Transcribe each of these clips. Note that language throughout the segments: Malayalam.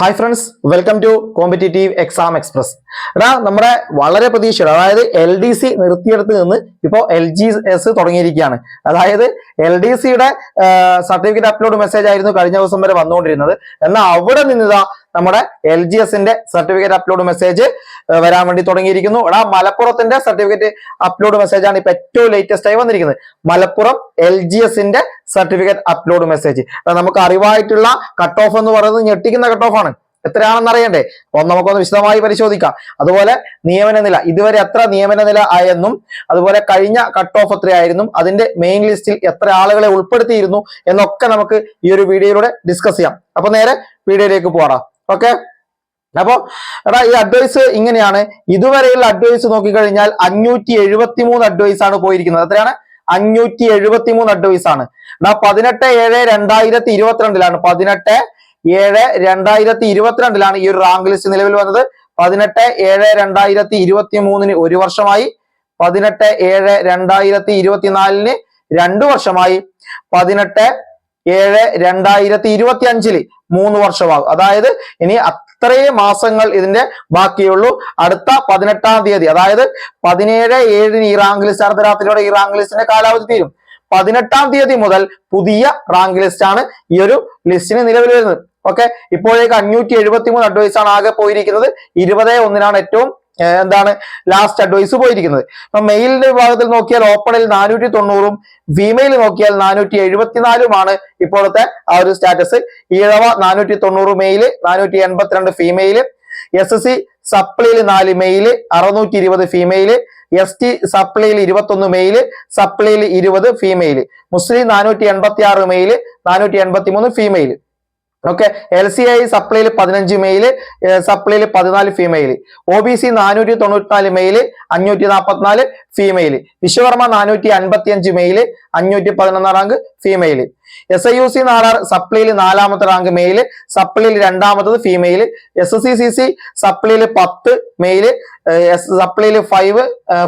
Hi friends welcome to competitive exam express എടാ നമ്മുടെ വളരെ പ്രതീക്ഷയുടെ അതായത് എൽ ഡി സി നിർത്തിയെടുത്ത് നിന്ന് ഇപ്പോൾ എൽ ജി എസ് തുടങ്ങിയിരിക്കുകയാണ്. അതായത് എൽ ഡി സിയുടെ സർട്ടിഫിക്കറ്റ് അപ്ലോഡ് മെസ്സേജ് ആയിരുന്നു കഴിഞ്ഞ ദിവസം വരെ വന്നുകൊണ്ടിരുന്നത്. എന്നാൽ അവിടെ നിന്നിതാ നമ്മുടെ എൽ ജി എസിന്റെ സർട്ടിഫിക്കറ്റ് അപ്ലോഡ് മെസ്സേജ് വരാൻ വേണ്ടി തുടങ്ങിയിരിക്കുന്നു. എടാ മലപ്പുറത്തിന്റെ സർട്ടിഫിക്കറ്റ് അപ്ലോഡ് മെസ്സേജാണ് ഇപ്പൊ ഏറ്റവും ലേറ്റസ്റ്റ് ആയി വന്നിരിക്കുന്നത്. മലപ്പുറം എൽ ജി എസിന്റെ സർട്ടിഫിക്കറ്റ് അപ്ലോഡ് മെസ്സേജ് നമുക്ക് അറിവായിട്ടുള്ള കട്ട് ഓഫ് എന്ന് പറയുന്നത് ഞെട്ടിക്കുന്ന കട്ട് ഓഫ് ആണ്. എത്രയാണെന്ന് അറിയണ്ടേ? അപ്പൊ നമുക്കൊന്ന് വിശദമായി പരിശോധിക്കാം. അതുപോലെ നിയമന നില ഇതുവരെ എത്ര നിയമന നില ആയെന്നും അതുപോലെ കഴിഞ്ഞ കട്ട് ഓഫ് എത്രയായിരുന്നു അതിന്റെ മെയിൻ ലിസ്റ്റിൽ എത്ര ആളുകളെ ഉൾപ്പെടുത്തിയിരുന്നു എന്നൊക്കെ നമുക്ക് ഈ ഒരു വീഡിയോയിലൂടെ ഡിസ്കസ് ചെയ്യാം. അപ്പൊ നേരെ വീഡിയോയിലേക്ക് പോകാം ഓക്കെ അപ്പോ എടാ ഈ അഡ്വൈസ് ഇങ്ങനെയാണ്. ഇതുവരെയുള്ള അഡ്വൈസ് നോക്കിക്കഴിഞ്ഞാൽ അഞ്ഞൂറ്റി എഴുപത്തി മൂന്ന് അഡ്വൈസ് ആണ് പോയിരിക്കുന്നത്. എത്രയാണ്? അഞ്ഞൂറ്റി എഴുപത്തി മൂന്ന് അഡ്വൈസ് ആണ്. എന്നാ പതിനെട്ട് ഏഴ് രണ്ടായിരത്തി ഇരുപത്തിരണ്ടിലാണ്. പതിനെട്ട് ഏഴ് രണ്ടായിരത്തി ഇരുപത്തിരണ്ടിലാണ് ഈ ഒരു റാങ്ക് ലിസ്റ്റ് നിലവിൽ വന്നത്. പതിനെട്ട് ഏഴ് രണ്ടായിരത്തി ഇരുപത്തി മൂന്നിന് ഒരു വർഷമായി. പതിനെട്ട് ഏഴ് രണ്ടായിരത്തി ഇരുപത്തിനാലിന് രണ്ടു വർഷമായി. പതിനെട്ട് ഏഴ് രണ്ടായിരത്തി ഇരുപത്തി അഞ്ചിൽ മൂന്ന് വർഷമാകും. അതായത് ഇനി അത്രയും മാസങ്ങൾ ഇതിന്റെ ബാക്കിയുള്ളൂ. അടുത്ത പതിനെട്ടാം തീയതി അതായത് പതിനേഴ് ഏഴിന് ഈ റാങ്ക് ലിസ്റ്റ് അർദ്ധരാത്രിയോടെ ഈ റാങ്ക് ലിസ്റ്റിന്റെ കാലാവധി തീരും. പതിനെട്ടാം തീയതി മുതൽ പുതിയ റാങ്ക് ലിസ്റ്റ് ആണ് ഈ ഒരു ലിസ്റ്റിന് നിലവിൽ വരുന്നത്. ഓക്കെ? ഇപ്പോഴേക്ക് അഞ്ഞൂറ്റി എഴുപത്തി മൂന്ന് അഡ്വൈസ് ആണ് ആകെ പോയിരിക്കുന്നത്. ഇരുപത് ഒന്നിനാണ് ഏറ്റവും എന്താണ് ലാസ്റ്റ് അഡ്വൈസ് പോയിരിക്കുന്നത്. അപ്പൊ മെയിലിന്റെ വിഭാഗത്തിൽ നോക്കിയാൽ ഓപ്പണിൽ നാനൂറ്റി തൊണ്ണൂറും ഫീമെയിൽ നോക്കിയാൽ നാനൂറ്റി എഴുപത്തിനാലുമാണ് ഇപ്പോഴത്തെ ആ ഒരു സ്റ്റാറ്റസ് ഈഴവ നാനൂറ്റി തൊണ്ണൂറ് മെയിൽ നാനൂറ്റി എൺപത്തിരണ്ട് ഫീമെയിൽ എസ് എസ് സി സപ്ലിയിൽ നാല് മെയിൽ അറുന്നൂറ്റി ഇരുപത് ഫീമെയിൽ എസ് ടി സപ്ലിയിൽ ഇരുപത്തൊന്ന് മെയിൽ സപ്ലിയിൽ ഇരുപത് ഫീമെയിൽ മുസ്ലിം നാനൂറ്റി എൺപത്തി ആറ് മെയിൽ നാനൂറ്റി എൺപത്തി മൂന്ന് female okay L C I സപ്ലൈയിൽ പതിനഞ്ച് മെയിൽ സപ്ലൈയിൽ പതിനാല് ഫീമെയിൽ ഒ ബി സി നാനൂറ്റി തൊണ്ണൂറ്റിനാല് മെയിൽ അഞ്ഞൂറ്റി നാൽപ്പത്തിനാല് ഫീമെയിൽ വിശ്വകർമ്മ നാനൂറ്റി അൻപത്തി അഞ്ച് മെയിൽ അഞ്ഞൂറ്റി പതിനൊന്നാം rank female S I U C നാലാർ സപ്ലിയിൽ നാലാമത്തെ റാങ്ക് മെയിൽ സപ്ലൈയിൽ രണ്ടാമത്തത് female S S C C C സപ്ലിയിൽ പത്ത് മെയിൽ സപ്ലിയിൽ ഫൈവ്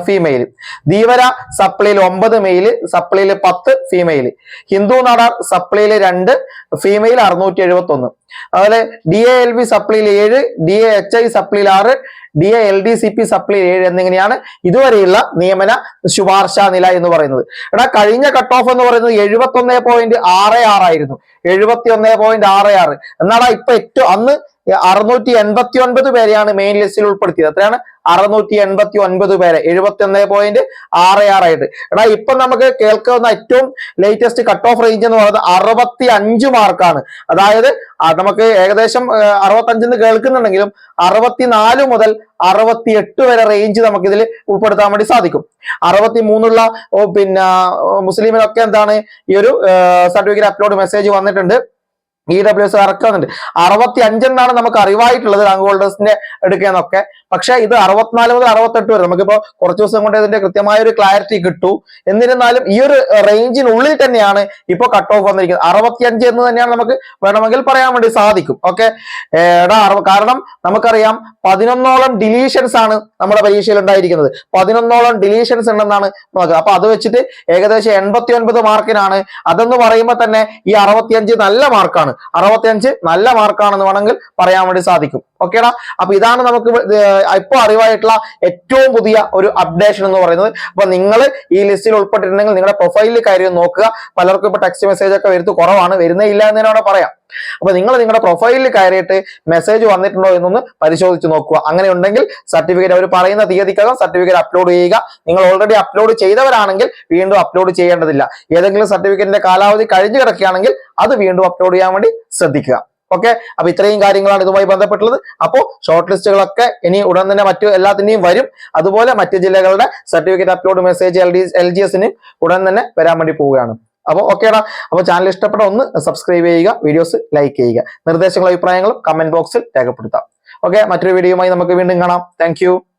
ഫീമെയിൽ ധീവര സപ്ലൈയിൽ ഒമ്പത് മെയിൽ സപ്ലിയിൽ പത്ത് ഫീമെയിൽ ഹിന്ദു നാടാർ സപ്ലിയിൽ രണ്ട് ഫീമെയിൽ അറുന്നൂറ്റി എഴുപത്തി ഒന്ന് അതുപോലെ ഡി എ എൽ ബി സപ്ലൈയിൽ ഏഴ് ഡി എ എച്ച് ഐ സപ്ലിയിൽ ആറ് D A L D C P സപ്ലിയിൽ ഏഴ് എന്നിങ്ങനെയാണ് ഇതുവരെയുള്ള നിയമന ശുപാർശ നില എന്ന് പറയുന്നത്. എടാ കഴിഞ്ഞ കട്ട് ഓഫ് എന്ന് പറയുന്നത് എഴുപത്തി ഒന്ന് പോയിന്റ് ആറ് ആറായിരുന്നു. എഴുപത്തി ഒന്ന് പോയിന്റ് ആറ് ആറ്. എന്നാടാ ഇപ്പൊ ഏറ്റവും അന്ന് അറുന്നൂറ്റി എൺപത്തി ഒൻപത് പേരെയാണ് മെയിൻ ലിസ്റ്റിൽ ഉൾപ്പെടുത്തിയത്. എത്രയാണ്? അറുന്നൂറ്റി എൺപത്തി ഒൻപത് പേരെ. എഴുപത്തി ഒന്ന് പോയിന്റ് ആറ് ആറായിട്ട് എടാ ഇപ്പൊ നമുക്ക് കേൾക്കുന്ന ഏറ്റവും ലേറ്റസ്റ്റ് കട്ട് ഓഫ് റേഞ്ച് എന്ന് പറയുന്നത് അറുപത്തി അഞ്ച് മാർക്കാണ് അതായത് നമുക്ക് ഏകദേശം അറുപത്തഞ്ചിന്ന് കേൾക്കുന്നുണ്ടെങ്കിലും അറുപത്തിനാല് മുതൽ അറുപത്തി എട്ട് വരെ റേഞ്ച് നമുക്ക് ഇതിൽ ഉൾപ്പെടുത്താൻ വേണ്ടി സാധിക്കും. അറുപത്തി മൂന്നുള്ള പിന്നെ മുസ്ലിമിനൊക്കെ എന്താണ്? ഈ ഒരു സർട്ടിഫിക്കറ്റ് അപ്ലോഡ് മെസ്സേജ് വന്നിട്ടുണ്ട്. ഇ ഡബ്ല്യു എസ് ഇറക്കുന്നുണ്ട് അറുപത്തി അഞ്ചെന്നാണ് നമുക്ക് അറിവായിട്ടുള്ളത് റാങ്ക് ഹോൾഡേഴ്സിന്റെ എടുക്കുന്നൊക്കെ. പക്ഷെ ഇത് അറുപത്തിനാല് മുതൽ അറുപത്തെട്ട് വരെ. നമുക്കിപ്പോ കുറച്ച് ദിവസം കൊണ്ട് ഇതിന്റെ കൃത്യമായ ഒരു ക്ലാരിറ്റി കിട്ടൂ. എന്നിരുന്നാലും ഈ ഒരു റേഞ്ചിനുള്ളിൽ തന്നെയാണ് ഇപ്പൊ കട്ട് ഓഫ് വന്നിരിക്കുന്നത്. അറുപത്തിയഞ്ച് എന്ന് തന്നെയാണ് നമുക്ക് വേണമെങ്കിൽ പറയാൻ വേണ്ടി സാധിക്കും. ഓക്കെ കാരണം നമുക്കറിയാം പതിനൊന്നോളം ഡിലീഷൻസ് ആണ് നമ്മുടെ പരീക്ഷയിൽ ഉണ്ടായിരിക്കുന്നത്. പതിനൊന്നോളം ഡിലീഷൻസ് ഉണ്ടെന്നാണ് നോക്കുക. അപ്പൊ അത് വെച്ചിട്ട് ഏകദേശം എൺപത്തി ഒൻപത് മാർക്കിനാണ് അതെന്ന് പറയുമ്പോൾ തന്നെ ഈ അറുപത്തിയഞ്ച് നല്ല മാർക്കാണ് അറുപത്തിയഞ്ച് നല്ല മാർക്കാണെന്ന് വേണമെങ്കിൽ പറയാൻ വേണ്ടി സാധിക്കും. ഓക്കേടാ അപ്പൊ ഇതാണ് നമുക്ക് ഇപ്പൊ അറിവായിട്ടുള്ള ഏറ്റവും പുതിയ ഒരു അപ്ഡേഷൻ എന്ന് പറയുന്നത്. അപ്പൊ നിങ്ങൾ ഈ ലിസ്റ്റിൽ ഉൾപ്പെട്ടിട്ടുണ്ടെങ്കിൽ നിങ്ങളുടെ പ്രൊഫൈലിൽ കാര്യം നോക്കുക. പലർക്കും ഇപ്പൊ ടെക്സ്റ്റ് മെസ്സേജ് ഒക്കെ വരുത്തു കുറവാണ്. വരുന്നേ ഇല്ല എന്ന് തന്നെ പറയാം. അപ്പൊ നിങ്ങൾ നിങ്ങളുടെ പ്രൊഫൈലിൽ കയറിയിട്ട് മെസ്സേജ് വന്നിട്ടുണ്ടോ എന്നൊന്ന് പരിശോധിച്ച് നോക്കുക. അങ്ങനെ ഉണ്ടെങ്കിൽ സർട്ടിഫിക്കറ്റ് അവർ പറയുന്ന തീയതിക്കകം സർട്ടിഫിക്കറ്റ് അപ്ലോഡ് ചെയ്യുക. നിങ്ങൾ ഓൾറെഡി അപ്ലോഡ് ചെയ്തവരാണെങ്കിൽ വീണ്ടും അപ്ലോഡ് ചെയ്യേണ്ടതില്ല. ഏതെങ്കിലും സർട്ടിഫിക്കറ്റിന്റെ കാലാവധി കഴിഞ്ഞു കിടക്കുകയാണെങ്കിൽ അത് വീണ്ടും അപ്ലോഡ് ചെയ്യാൻ വേണ്ടി ശ്രദ്ധിക്കുക. ഓക്കെ അപ്പൊ ഇത്രയും കാര്യങ്ങളാണ് ഇതുമായി ബന്ധപ്പെട്ടുള്ളത്. അപ്പോൾ ഷോർട്ട് ലിസ്റ്റുകളൊക്കെ ഇനി ഉടൻ തന്നെ മറ്റു എല്ലാത്തിന്റെയും വരും. അതുപോലെ മറ്റ് ജില്ലകളുടെ certificate upload message L D L G എസിന് ഉടൻ തന്നെ വരാൻ വേണ്ടി പോവുകയാണ്. അപ്പോൾ ഓക്കേടാ അപ്പോൾ ചാനൽ ഇഷ്ടപ്പെട്ട ഒന്ന് സബ്സ്ക്രൈബ് ചെയ്യുക വീഡിയോസ് ലൈക്ക് ചെയ്യുക. നിർദ്ദേശങ്ങളും അഭിപ്രായങ്ങളും കമന്റ് ബോക്സിൽ രേഖപ്പെടുത്താം. ഓക്കെ മറ്റൊരു വീഡിയോയുമായി നമുക്ക് വീണ്ടും കാണാം. താങ്ക്